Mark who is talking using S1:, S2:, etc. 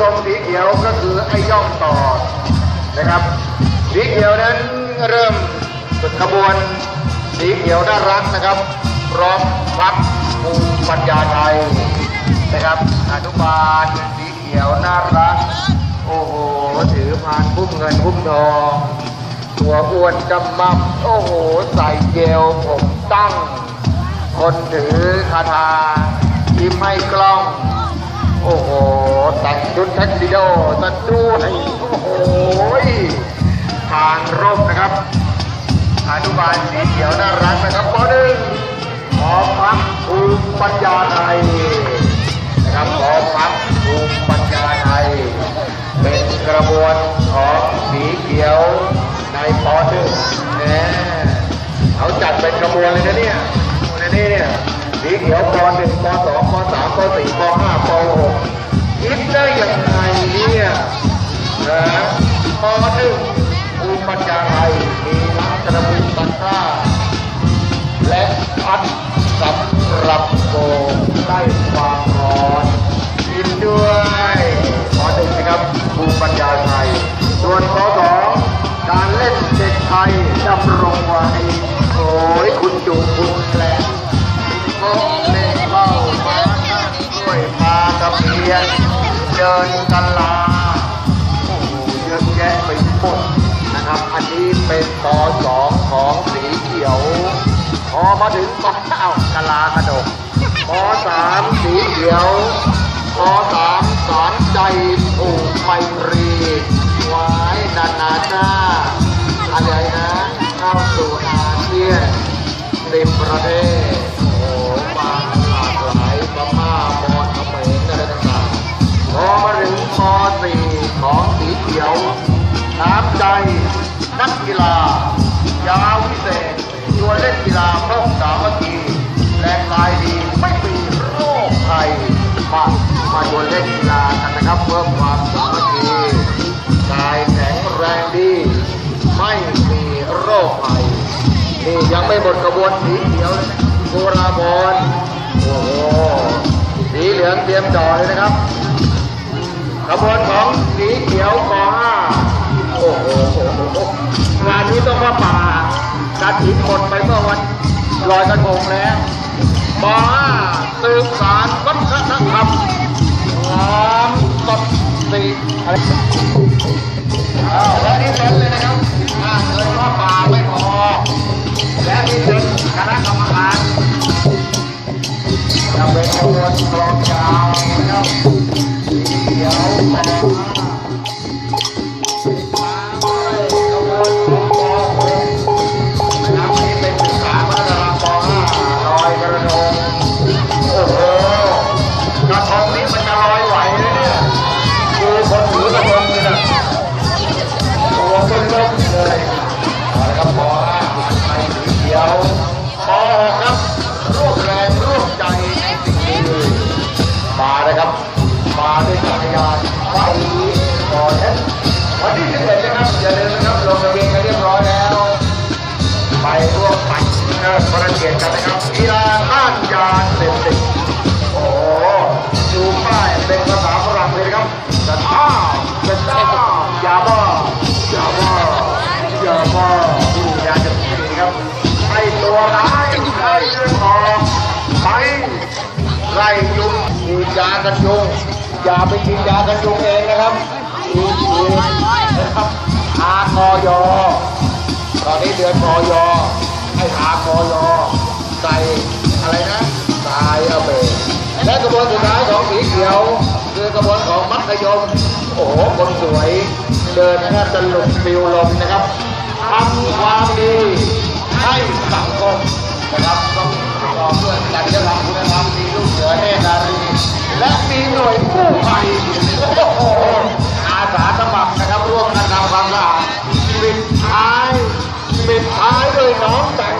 S1: ธงสีเขียวก็คือไอ้ย่องต่อนะครับ สีเขียวนั้นเริ่มขบวนสีเขียวน่ารักนะครับพร้อมพักภูมิปัญญาไทยนะครับอนุบาลสีเขียวน่ารัก โอ้โหถือพานพุ่มเงินพุ่มทองตัวอ้วนจำมั่มโอ้โห ใส่เจลผมตั้ง คนถือคาถายิ้มให้กล้อง อ้โหแต่งชุดแท็กซิโดซะด้วยโอ้โหทางร่มนะครับอนุบาลสีเขียวน่ารักนะครับปหนึ่งขอพักภูมิปัญญาไทยนะครับขอพักภูมิปัญญาไทย เป็นกระบวนของสีเขียวในปหนึ่งแหมเขาจัดเป็นกระบวนเลยนะเนี่ยดูนะเนี่ย สีเขียวปหนึ่งปสองปสามปสี่ปห้าปหกคิดได้ยังไงเนี่ยนะปหนึ่งภูมิปัญญาไทยมีลักษณะภูมิปัญญาและพัดสำหรับโกงได้ความร้อนกินด้วยขอหนึ่งนะครับภูมิปัญญาไทยส่วนข้อสอง เล่นเบ้ามาช่วยพากระเพียนเดินกันลาโอ้โหเยอะแยะไปหมดนะครับ อันนี้เป็นปสองของสีเขียว พอมาถึงปเอ้ากะลากระดกปสามสีเขียวปสามสอนใจถูกไมตรีไว้นานาหน้าอะไรนะ เข้าสู่อาเซียนสิบประเทศ ขียว น้ำใจ นักกีฬายาวิเศษชวเล่นกีฬาพร้อมสามัคคีแรงกายดีไม่มีโรคภัยมามาชวนเล่นกีฬากันนะครับเพิ่มความสามัคคีกายแข็งแรงดี ไม่มีโรคภัยนี่ยังไม่หมดกระบวนสีเขียวเลยนะโบราบอลโอ้โหสีเหลืองเตรียมจ่อเลยนะครับ ขบวนของสีเขียวป .5 โอ้โหงานนี้ต้องว่าป่ากระถิ่นหมดไปเมื่อวันลอยกระทงแล้วป .5 สืบสารวัฒนธรรมความสดสีอะไรอ้าวและนี่เป็นเลยนะครับถ้าเกิดว่าป่าไม่พอ และนี่เป็นคณะกรรมการจะเป็นขบวนกลองยาวนะครับ เดี๋ย ด้วยจักรยานไฟก่อนนั้นวันที่11นะครับอย่าลืมนะครับลงทะเบียนกันเรียบร้อยแล้ว ไปร่วมปั่นเนิดประเกียรติกันนะครับกีฬาต้านยาเสพติดโอ้โหดูป้ายเป็นภาษาฝรั่งเลยนะครับจะต้าจะต้ายาบ้ายาบ้ายาบ้าดูยาเสพติดครับไอ้ตัวร้ายไอ้เรื่องของไปไล่ยุงฉีดยากันยุง อย่าไปกินยากันยุงเองนะครับฉีดฉีดนะครับทากอยอตอนนี้เดือนกอยอให้ทากอยอใส่อะไรนะสายเอาเบและกระบวนสุดท้ายของสีเขียว คือกระบวนของมัธยมโอ้โหคนสวย เดินแทบจะหลุดฟิวลมนะครับทำ